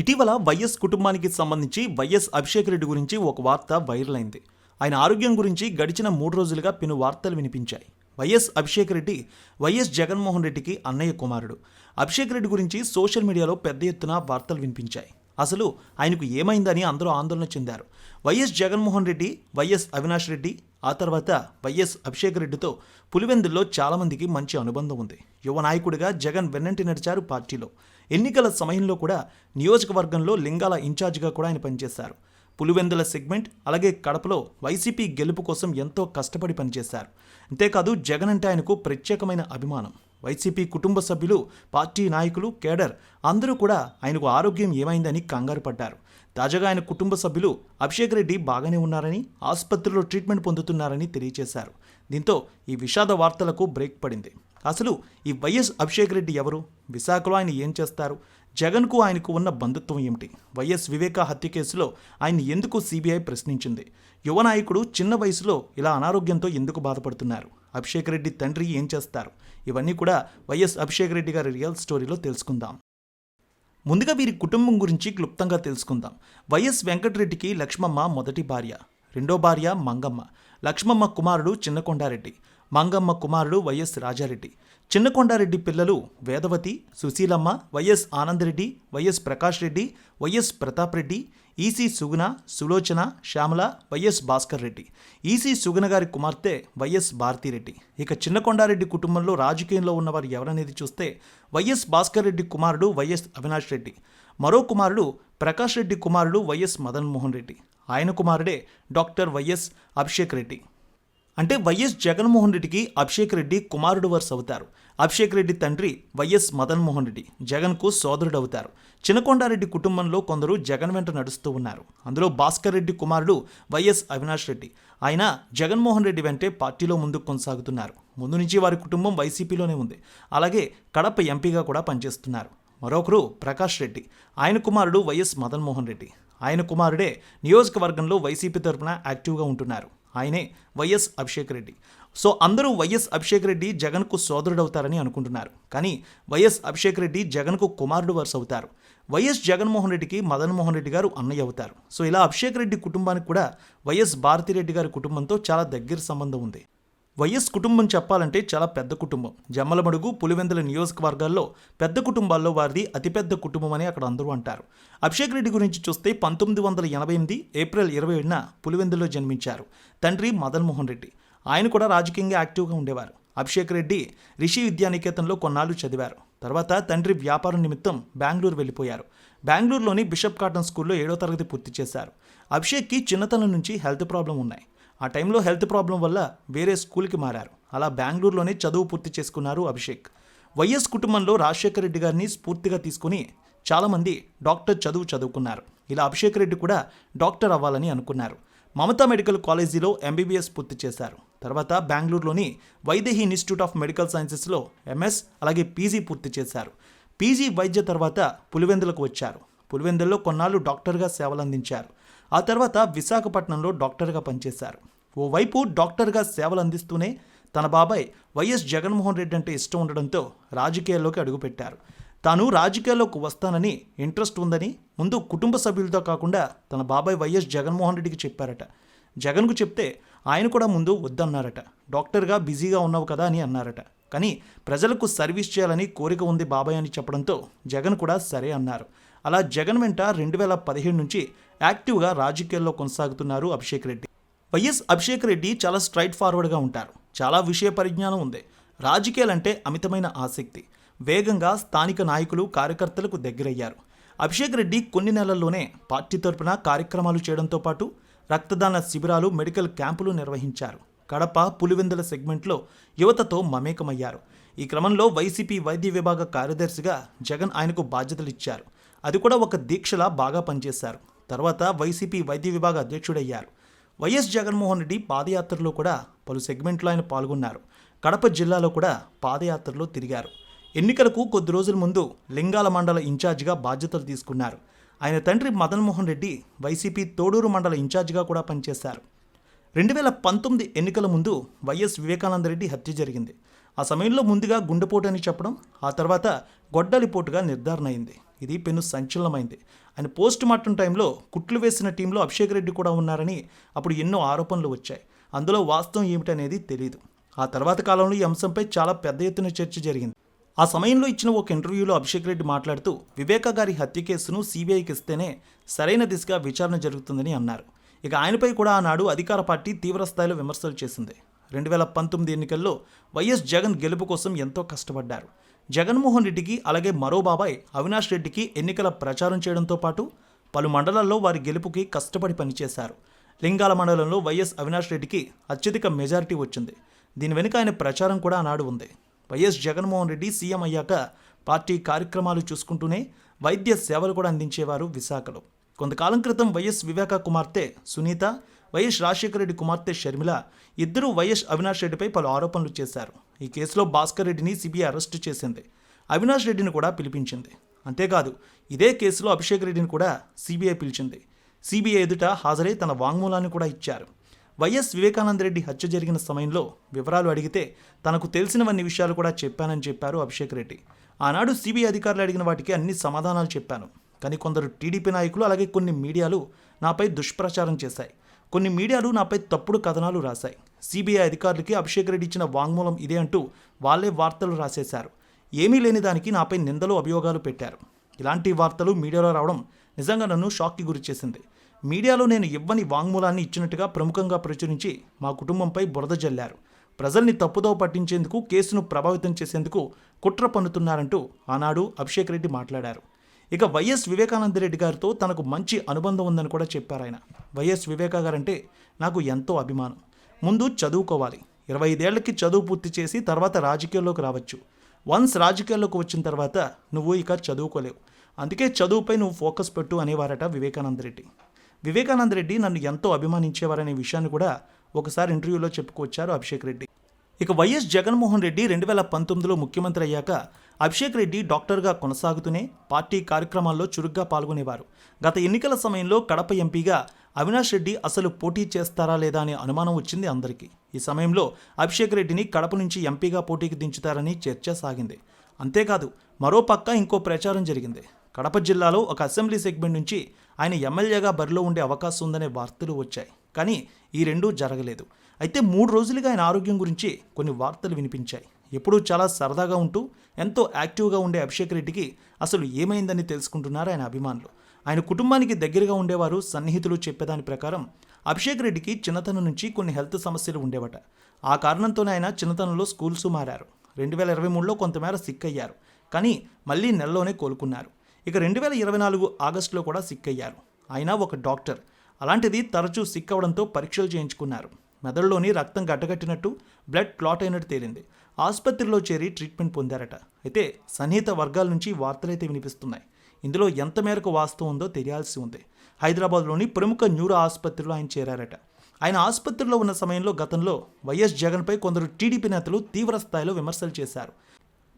ఇటీవల వైఎస్ కుటుంబానికి సంబంధించి వైఎస్ అభిషేక్ రెడ్డి గురించి ఒక వార్త వైరల్ అయింది ఆయన ఆరోగ్యం గురించి గడిచిన మూడు రోజులుగా పెను వార్తలు వినిపించాయి. వైఎస్ అభిషేక్ రెడ్డి వైఎస్ జగన్మోహన్ రెడ్డికి అన్నయ్య కుమారుడు. అభిషేక్ రెడ్డి గురించి సోషల్ మీడియాలో పెద్ద ఎత్తున వార్తలు వినిపించాయి. అసలు ఆయనకు ఏమైందని అందరూ ఆందోళన చెందారు. వైఎస్ జగన్మోహన్ రెడ్డి వైఎస్ అవినాష్ రెడ్డి ఆ తర్వాత వైఎస్ అభిషేక్ రెడ్డితో పులివెందుల్లో చాలామందికి మంచి అనుబంధం ఉంది. యువ నాయకుడిగా జగన్ వెన్నంటి నడిచారు పార్టీలో. ఎన్నికల సమయంలో కూడా నియోజకవర్గంలో లింగాల ఇన్ఛార్జిగా కూడా ఆయన పనిచేశారు. పులివెందుల సెగ్మెంట్ అలాగే కడపలో వైసీపీ గెలుపు కోసం ఎంతో కష్టపడి పనిచేశారు. అంతేకాదు జగన్ అంటే ఆయనకు ప్రత్యేకమైన అభిమానం. వైసీపీ కుటుంబ సభ్యులు పార్టీ నాయకులు కేడర్ అందరూ కూడా ఆయనకు ఆరోగ్యం ఏమైందని కంగారు పడ్డారు. తాజాగా ఆయన కుటుంబ సభ్యులు అభిషేక్ రెడ్డి బాగానే ఉన్నారని ఆసుపత్రిలో ట్రీట్మెంట్ పొందుతున్నారని తెలియజేశారు దీంతో ఈ విషాద వార్తలకు బ్రేక్ పడింది. అసలు ఈ వైఎస్ అభిషేక్ రెడ్డి ఎవరు? విశాఖలో ఆయన ఏం చేస్తారు? జగన్కు ఆయనకు ఉన్న బంధుత్వం ఏమిటి? వైఎస్ వివేక హత్య కేసులో ఆయన ఎందుకు సిబిఐ ప్రశ్నించింది? యువ నాయకుడు చిన్న వయసులో ఇలా అనారోగ్యంతో ఎందుకు బాధపడుతున్నారు? అభిషేక్ రెడ్డి తండ్రి ఏం చేస్తారు? ఇవన్నీ కూడా వైఎస్ అభిషేక్ రెడ్డి గారి రియల్ స్టోరీలో తెలుసుకుందాం. ముందుగా వీరి కుటుంబం గురించి క్లుప్తంగా తెలుసుకుందాం. వైఎస్ వెంకటరెడ్డికి లక్ష్మమ్మ మొదటి భార్య రెండో భార్య మంగమ్మ. లక్ష్మమ్మ కుమారుడు చిన్నకొండారెడ్డి. మంగమ్మ కుమారుడు వైఎస్ రాజారెడ్డి. చిన్నకొండారెడ్డి పిల్లలు Vedavathi Susheelamma YS Anandareddy YS Prakash Reddy YS Pratap Reddy EC Suguna Sulochana Shyamala YS Bhaskar Reddy EC Suguna గారి కుమార్తె వైఎస్ భారతిరెడ్డి. ఇక చిన్నకొండారెడ్డి కుటుంబంలో రాజకీయంలో ఉన్నవారు ఎవరనేది చూస్తే వైఎస్ భాస్కర్ రెడ్డి కుమారుడు వైఎస్ అవినాష్ రెడ్డి మరో కుమారుడు ప్రకాష్ రెడ్డి కుమారుడు వైఎస్ మదన్మోహన్ రెడ్డి ఆయన కుమారుడే డాక్టర్ వైఎస్ అభిషేక్ రెడ్డి అంటే వైఎస్ జగన్మోహన్ రెడ్డికి అభిషేక్ రెడ్డి కుమారుడు వరుస అవుతారు అభిషేక్ రెడ్డి తండ్రి వైఎస్ మదన్మోహన్ రెడ్డి జగన్కు సోదరుడు అవుతారు చినకొండారెడ్డి కుటుంబంలో కొందరు జగన్ వెంట నడుస్తూ ఉన్నారు. అందులో భాస్కర్ రెడ్డి కుమారుడు వైఎస్ అవినాష్ రెడ్డి. ఆయన జగన్మోహన్ రెడ్డి వెంటే పార్టీలో ముందుకు కొనసాగుతున్నారు. ముందు నుంచి వారి కుటుంబం వైసీపీలోనే ఉంది. అలాగే కడప ఎంపీగా కూడా పనిచేస్తున్నారు. మరొకరు ప్రకాష్ రెడ్డి. ఆయన కుమారుడు వైఎస్ మదన్మోహన్ రెడ్డి. ఆయన కుమారుడే నియోజకవర్గంలో వైసీపీ తరపున యాక్టివ్గా ఉంటున్నారు. ఆయనే వైఎస్ అభిషేక్ రెడ్డి. సో అందరూ వైఎస్ అభిషేక్ రెడ్డి జగన్కు సోదరుడవుతారని అనుకుంటున్నారు. కానీ వైఎస్ అభిషేక్ రెడ్డి జగన్కు కుమారుడు వరుస అవుతారు వైఎస్ జగన్మోహన్ రెడ్డికి మదన్ మోహన్ రెడ్డి గారు అన్నయ్య అవుతారు. సో ఇలా అభిషేక్ రెడ్డి కుటుంబానికి కూడా వైఎస్ భారతిరెడ్డి గారి కుటుంబంతో చాలా దగ్గర సంబంధం ఉంది. వైఎస్ కుటుంబం చెప్పాలంటే చాలా పెద్ద కుటుంబం. జమ్మలమడుగు పులివెందుల నియోజకవర్గాల్లో పెద్ద కుటుంబాల్లో వారిది అతిపెద్ద కుటుంబం అని అక్కడ అందరూ అంటారు. అభిషేక్ రెడ్డి గురించి చూస్తే పంతొమ్మిది వందల ఎనభై ఎనిమిది ఏప్రిల్ ఇరవై ఏడున పులివెందులో జన్మించారు. తండ్రి మదన్మోహన్ రెడ్డి. ఆయన కూడా రాజకీయంగా యాక్టివ్గా ఉండేవారు. అభిషేక్ రెడ్డి రిషి విద్యానికేతన్లో కొన్నాళ్ళు చదివారు. తర్వాత తండ్రి వ్యాపారం నిమిత్తం బెంగళూరు వెళ్ళిపోయారు. బెంగళూరులోని బిషప్ కాటన్ స్కూల్లో ఏడో తరగతి పూర్తి చేశారు. అభిషేక్కి చిన్నతనం నుంచి హెల్త్ ప్రాబ్లం ఉన్నాయి. ఆ టైంలో హెల్త్ ప్రాబ్లం వల్ల వేరే స్కూల్కి మారారు. అలా బెంగళూరులోనే చదువు పూర్తి చేసుకున్నారు అభిషేక్. వైఎస్ కుటుంబంలో రాజశేఖర రెడ్డి గారిని స్ఫూర్తిగా తీసుకుని చాలామంది డాక్టర్ చదువు చదువుకున్నారు. ఇలా అభిషేక్ రెడ్డి కూడా డాక్టర్ అవ్వాలని అనుకున్నారు. మమతా మెడికల్ కాలేజీలో ఎంబీబీఎస్ పూర్తి చేశారు. తర్వాత బెంగళూరులోని వైదేహి ఇన్స్టిట్యూట్ ఆఫ్ మెడికల్ సైన్సెస్లో ఎంఎస్ అలాగే పీజీ పూర్తి చేశారు. పీజీ వైద్య తర్వాత పులివెందులకు వచ్చారు. పులివెందుల్లో కొన్నాళ్ళు డాక్టర్గా సేవలందించారు. ఆ తర్వాత విశాఖపట్నంలో డాక్టర్గా పనిచేశారు. ఓవైపు డాక్టర్గా సేవలు అందిస్తూనే తన బాబాయ్ వైఎస్ జగన్మోహన్ రెడ్డి అంటే ఇష్టం ఉండడంతో రాజకీయాల్లోకి అడుగుపెట్టారు. తాను రాజకీయాల్లోకి వస్తానని ఇంట్రెస్ట్ ఉందని ముందు కుటుంబ సభ్యులతో కాకుండా తన బాబాయ్ వైఎస్ జగన్మోహన్ రెడ్డికి చెప్పారట. జగన్కు చెప్తే ఆయన కూడా ముందు వద్దన్నారట. డాక్టర్గా బిజీగా ఉన్నావు కదా అని అన్నారట. కానీ ప్రజలకు సర్వీస్ చేయాలని కోరిక ఉంది బాబాయ్ అని చెప్పడంతో జగన్ కూడా సరే అన్నారు. అలా జగన్ వెంట రెండు వేల పదిహేడు నుంచి యాక్టివ్గా రాజకీయాల్లో కొనసాగుతున్నారు అభిషేక్ రెడ్డి. వైఎస్ అభిషేక్ రెడ్డి చాలా స్ట్రైట్ ఫార్వర్డ్గా ఉంటారు. చాలా విషయ పరిజ్ఞానం ఉంది. రాజకీయాలంటే అమితమైన ఆసక్తి. వేగంగా స్థానిక నాయకులు కార్యకర్తలకు దగ్గరయ్యారు. అభిషేక్ రెడ్డి కొన్ని నెలల్లోనే పార్టీ తరపున కార్యక్రమాలు చేయడంతో పాటు రక్తదాన శిబిరాలు మెడికల్ క్యాంపులు నిర్వహించారు. కడప పులివెందుల సెగ్మెంట్లో యువతతో మమేకమయ్యారు. ఈ క్రమంలో వైసీపీ వైద్య విభాగ కార్యదర్శిగా జగన్ ఆయనకు బాధ్యతలు ఇచ్చారు. అది కూడా ఒక దీక్షలా బాగా పనిచేశారు. తర్వాత వైసీపీ వైద్య విభాగ అధ్యక్షుడయ్యారు. వైఎస్ జగన్మోహన్ రెడ్డి పాదయాత్రలో కూడా పలు సెగ్మెంట్లో ఆయన పాల్గొన్నారు. కడప జిల్లాలో కూడా పాదయాత్రలో తిరిగారు. ఎన్నికలకు కొద్ది రోజుల ముందు లింగాల మండల ఇన్ఛార్జిగా బాధ్యతలు తీసుకున్నారు. ఆయన తండ్రి మదన్మోహన్ రెడ్డి వైసీపీ తోడూరు మండల ఇన్ఛార్జిగా కూడా పనిచేశారు. రెండు వేల పంతొమ్మిది ఎన్నికల ముందు వైఎస్ వివేకానందరెడ్డి హత్య జరిగింది. ఆ సమయంలో ముందుగా గుండెపోటు అని చెప్పడం ఆ తర్వాత గొడ్డలిపోటుగా నిర్ధారణ అయింది ఇది పెను సంచలనమైంది. ఆయన పోస్ట్ మార్టం టైంలో కుట్లు వేసిన టీంలో అభిషేక్ రెడ్డి కూడా ఉన్నారని అప్పుడు ఎన్నో ఆరోపణలు వచ్చాయి. అందులో వాస్తవం ఏమిటనేది తెలియదు ఆ తర్వాత కాలంలో ఈ అంశంపై చాలా పెద్ద ఎత్తున చర్చ జరిగింది. ఆ సమయంలో ఇచ్చిన ఒక ఇంటర్వ్యూలో అభిషేక్ రెడ్డి మాట్లాడుతూ వివేక గారి హత్య కేసును సీబీఐకి ఇస్తేనే సరైన దిశగా విచారణ జరుగుతుందని అన్నారు. ఇక ఆయనపై కూడా ఆనాడు అధికార పార్టీ తీవ్ర స్థాయిలో విమర్శలు చేసింది. రెండు వేల పంతొమ్మిది ఎన్నికల్లో వైఎస్ జగన్ గెలుపు కోసం ఎంతో కష్టపడ్డారు. జగన్మోహన్ రెడ్డికి అలాగే మరో బాబాయ్ అవినాష్ రెడ్డికి ఎన్నికల ప్రచారం చేయడంతో పాటు పలు మండలాల్లో వారి గెలుపుకి కష్టపడి పనిచేశారు. లింగాల మండలంలో వైఎస్ అవినాష్ రెడ్డికి అత్యధిక మెజారిటీ వచ్చింది. దీని వెనుక ఆయన ప్రచారం కూడా ఆనాడు ఉంది. వైఎస్ జగన్మోహన్ రెడ్డి సీఎం అయ్యాక పార్టీ కార్యక్రమాలు చూసుకుంటూనే వైద్య సేవలు కూడా అందించేవారు విశాఖలో. కొంతకాలం క్రితం వైఎస్ వివేక కుమార్తె సునీత వైఎస్ రాజశేఖర రెడ్డి కుమార్తె షర్మిల ఇద్దరు వైఎస్ అవినాష్ రెడ్డిపై పలు ఆరోపణలు చేశారు. ఈ కేసులో భాస్కర్ రెడ్డిని సిబిఐ అరెస్టు చేసింది. అవినాష్ రెడ్డిని కూడా పిలిపించింది. అంతేకాదు ఇదే కేసులో అభిషేక్ రెడ్డిని కూడా సిబిఐ పిలిచింది. సిబిఐ ఎదుట హాజరై తన వాంగ్మూలాన్ని కూడా ఇచ్చారు. వైఎస్ వివేకానంద రెడ్డి హత్య జరిగిన సమయంలో వివరాలు అడిగితే తనకు తెలిసినవన్నీ విషయాలు కూడా చెప్పానని చెప్పారు అభిషేక్ రెడ్డి. ఆనాడు సిబిఐ అధికారులు అడిగిన వాటికి అన్ని సమాధానాలు చెప్పాను. కానీ కొందరు టీడీపీ నాయకులు అలాగే కొన్ని మీడియాలు నాపై దుష్ప్రచారం చేశాయి. కొన్ని మీడియాలు నాపై తప్పుడు కథనాలు రాశాయి. సిబిఐ అధికారులకి అభిషేక్ రెడ్డి ఇచ్చిన వాంగ్మూలం ఇదే అంటూ వాళ్ళే వార్తలు రాసేశారు. ఏమీ లేని దానికి నాపై నిందలు అభియోగాలు పెట్టారు. ఇలాంటి వార్తలు మీడియాలో రావడం నిజంగా నన్ను షాక్కి గురిచేసింది మీడియాలో నేను ఇవ్వని వాంగ్మూలాన్ని ఇచ్చినట్టుగా ప్రముఖంగా ప్రచురించి మా కుటుంబంపై బురద జల్లారు. ప్రజల్ని తప్పుదో పట్టించేందుకు కేసును ప్రభావితం చేసేందుకు కుట్ర పన్నుతున్నారంటూ ఆనాడు అభిషేక్ రెడ్డి మాట్లాడారు. ఇక వైఎస్ వివేకానంద రెడ్డి గారితో తనకు మంచి అనుబంధం ఉందని కూడా చెప్పారు ఆయన. వైఎస్ వివేకా గారంటే నాకు ఎంతో అభిమానం. ముందు చదువుకోవాలి. ఇరవై ఐదేళ్ళకి చదువు పూర్తి చేసి తర్వాత రాజకీయాల్లోకి రావచ్చు. వన్స్ రాజకీయాల్లోకి వచ్చిన తర్వాత నువ్వు ఇక చదువుకోలేవు. అందుకే చదువుపై నువ్వు ఫోకస్ పెట్టు అనేవారట వివేకానంద రెడ్డి. వివేకానంద రెడ్డి నన్ను ఎంతో అభిమానించేవారనే విషయాన్ని కూడా ఒకసారి ఇంటర్వ్యూలో చెప్పుకొచ్చారు అభిషేక్ రెడ్డి. ఇక వైఎస్ జగన్మోహన్ రెడ్డి రెండు వేల పంతొమ్మిదిలో ముఖ్యమంత్రి అయ్యాక అభిషేక్ రెడ్డి డాక్టర్గా కొనసాగుతూనే పార్టీ కార్యక్రమాల్లో చురుగ్గా పాల్గొనేవారు. గత ఎన్నికల సమయంలో కడప ఎంపీగా అవినాష్ రెడ్డి అసలు పోటీ చేస్తారా లేదా అనే అనుమానం వచ్చింది అందరికీ. ఈ సమయంలో అభిషేక్ రెడ్డిని కడప నుంచి ఎంపీగా పోటీకి దించుతారని చర్చ సాగింది. అంతేకాదు మరో పక్క ఇంకో ప్రచారం జరిగింది. కడప జిల్లాలో ఒక అసెంబ్లీ సెగ్మెంట్ నుంచి ఆయన ఎమ్మెల్యేగా బరిలో ఉండే అవకాశం ఉందనే వార్తలు వచ్చాయి. కానీ ఈ రెండూ జరగలేదు. అయితే మూడు రోజులుగా ఆయన ఆరోగ్యం గురించి కొన్ని వార్తలు వినిపించాయి. ఎప్పుడూ చాలా సరదాగా ఉంటూ ఎంతో యాక్టివ్గా ఉండే అభిషేక్ రెడ్డికి అసలు ఏమైందని తెలుసుకుంటున్నారు ఆయన అభిమానులు. ఆయన కుటుంబానికి దగ్గరగా ఉండేవారు సన్నిహితులు చెప్పేదాని ప్రకారం అభిషేక్ రెడ్డికి చిన్నతనం నుంచి కొన్ని హెల్త్ సమస్యలు ఉండేవట. ఆ కారణంతోనే ఆయన చిన్నతనంలో స్కూల్స్ మారారు. రెండు వేల ఇరవై మూడులో కొంతమేర సిక్ అయ్యారు. కానీ మళ్ళీ నెలలోనే కోలుకున్నారు. ఇక రెండు వేల ఇరవై నాలుగు ఆగస్టులో కూడా సిక్ అయ్యారు. ఆయన ఒక డాక్టర్. అలాంటిది తరచూ సిక్ అవడంతో పరీక్షలు చేయించుకున్నారు. మెదడులోని రక్తం గడ్డగట్టినట్టు బ్లడ్ క్లాట్ అయినట్టు తేలింది. ఆసుపత్రిలో చేరి ట్రీట్మెంట్ పొందారట. అయితే సన్నిహిత వర్గాల నుంచి వార్తలైతే వినిపిస్తున్నాయి. ఇందులో ఎంత మేరకు వాస్తవం ఉందో తెలియాల్సి ఉంది. హైదరాబాద్లోని ప్రముఖ న్యూరో ఆసుపత్రిలో ఆయన చేరారట. ఆయన ఆసుపత్రిలో ఉన్న సమయంలో గతంలో వైఎస్ జగన్పై కొందరు టీడీపీ నేతలు తీవ్ర స్థాయిలో విమర్శలు చేశారు.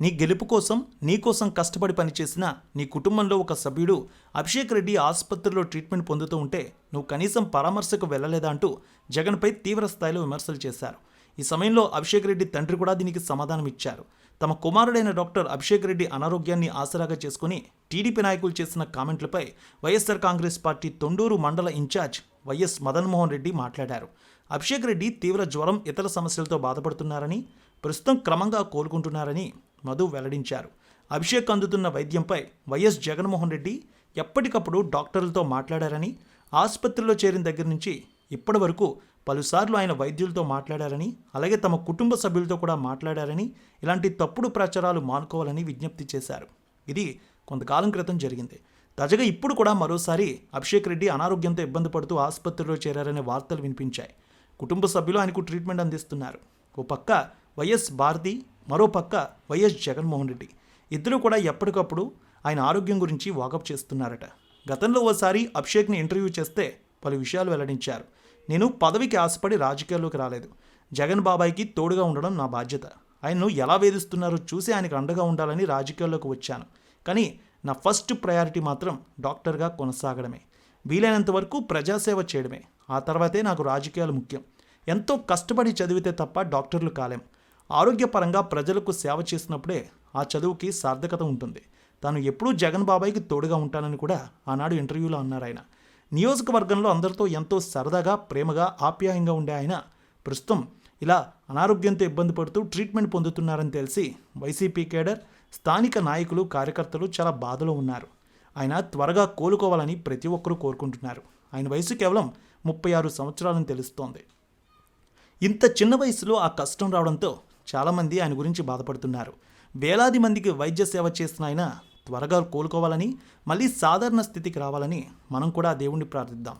నీ గెలుపు కోసం నీ కోసం కష్టపడి పనిచేసిన నీ కుటుంబంలో ఒక సభ్యుడు అభిషేక్ రెడ్డి ఆసుపత్రిలో ట్రీట్మెంట్ పొందుతూ ఉంటే నువ్వు కనీసం పరామర్శకు వెళ్ళలేదా అంటూ జగన్పై తీవ్ర స్థాయిలో విమర్శలు చేశారు. ఈ సమయంలో అభిషేక్ రెడ్డి తండ్రి కూడా దీనికి సమాధానం ఇచ్చారు. తమ కుమారుడైన డాక్టర్ అభిషేక్ రెడ్డి అనారోగ్యాన్ని ఆసరాగా చేసుకుని టీడీపీ నాయకులు చేసిన కామెంట్లపై Y S R Congress party Thondur మండల ఇన్ఛార్జ్ వైఎస్ మదన్మోహన్ రెడ్డి మాట్లాడారు. అభిషేక్ రెడ్డి తీవ్ర జ్వరం ఇతర సమస్యలతో బాధపడుతున్నారని ప్రస్తుతం క్రమంగా కోలుకుంటున్నారని మధు వెల్లడించారు. అభిషేక్ అందుతున్న వైద్యంపై వైఎస్ జగన్మోహన్ రెడ్డి ఎప్పటికప్పుడు డాక్టర్లతో మాట్లాడారని ఆసుపత్రిలో చేరిన దగ్గర నుంచి ఇప్పటి వరకు పలుసార్లు ఆయన వైద్యులతో మాట్లాడారని అలాగే తమ కుటుంబ సభ్యులతో కూడా మాట్లాడారని ఇలాంటి తప్పుడు ప్రచారాలు మానుకోవాలని విజ్ఞప్తి చేశారు. ఇది కొంతకాలం క్రితం జరిగింది. తాజాగా ఇప్పుడు కూడా మరోసారి అభిషేక్ రెడ్డి అనారోగ్యంతో ఇబ్బంది పడుతూ ఆసుపత్రిలో చేరారనే వార్తలు వినిపించాయి. కుటుంబ సభ్యులు ఆయనకు ట్రీట్మెంట్ అందిస్తున్నారు. ఓ పక్క వైఎస్ భారతి మరో పక్క వైఎస్ జగన్మోహన్ రెడ్డి. ఇద్దరు కూడా ఎప్పటికప్పుడు ఆయన ఆరోగ్యం గురించి వాకప్ చేస్తున్నారట. గతంలో ఓసారి అభిషేక్ని ఇంటర్వ్యూ చేస్తే పలు విషయాలు వెల్లడించారు. నేను పదవికి ఆశపడి రాజకీయాల్లోకి రాలేదు. జగన్ బాబాయ్కి తోడుగా ఉండడం నా బాధ్యత. ఆయన్ను ఎలా వేధిస్తున్నారో చూసి ఆయనకు అండగా ఉండాలని రాజకీయాల్లోకి వచ్చాను. కానీ నా ఫస్ట్ ప్రయారిటీ మాత్రం డాక్టర్గా కొనసాగడమే. వీలైనంత వరకు ప్రజాసేవ చేయడమే. ఆ తర్వాతే నాకు రాజకీయాలు ముఖ్యం. ఎంతో కష్టపడి చదివితే తప్ప డాక్టర్లు కాలేం. ఆరోగ్యపరంగా ప్రజలకు సేవ చేసినప్పుడే ఆ చదువుకి సార్థకత ఉంటుంది. తాను ఎప్పుడూ జగన్ బాబాయ్కి తోడుగా ఉంటానని కూడా ఆనాడు ఇంటర్వ్యూలో అన్నారు ఆయన. నియోజకవర్గంలో అందరితో ఎంతో సరదాగా ప్రేమగా ఆప్యాయంగా ఉండే ఆయన. ప్రస్తుతం ఇలా అనారోగ్యంతో ఇబ్బంది పడుతూ ట్రీట్మెంట్ పొందుతున్నారని తెలిసి వైసీపీ కేడర్ స్థానిక నాయకులు కార్యకర్తలు చాలా బాధలో ఉన్నారు. ఆయన త్వరగా కోలుకోవాలని ప్రతి ఒక్కరూ కోరుకుంటున్నారు. ఆయన వయసు కేవలం ముప్పై ఆరు సంవత్సరాలని తెలుస్తోంది. ఇంత చిన్న వయసులో ఆ కష్టం రావడంతో చాలామంది ఆయన గురించి బాధపడుతున్నారు. వేలాది మందికి వైద్య సేవ చేసిన ఆయన త్వరగా కోలుకోవాలని మళ్ళీ సాధారణ స్థితికి రావాలని మనం కూడా దేవుణ్ణి ప్రార్థిద్దాం.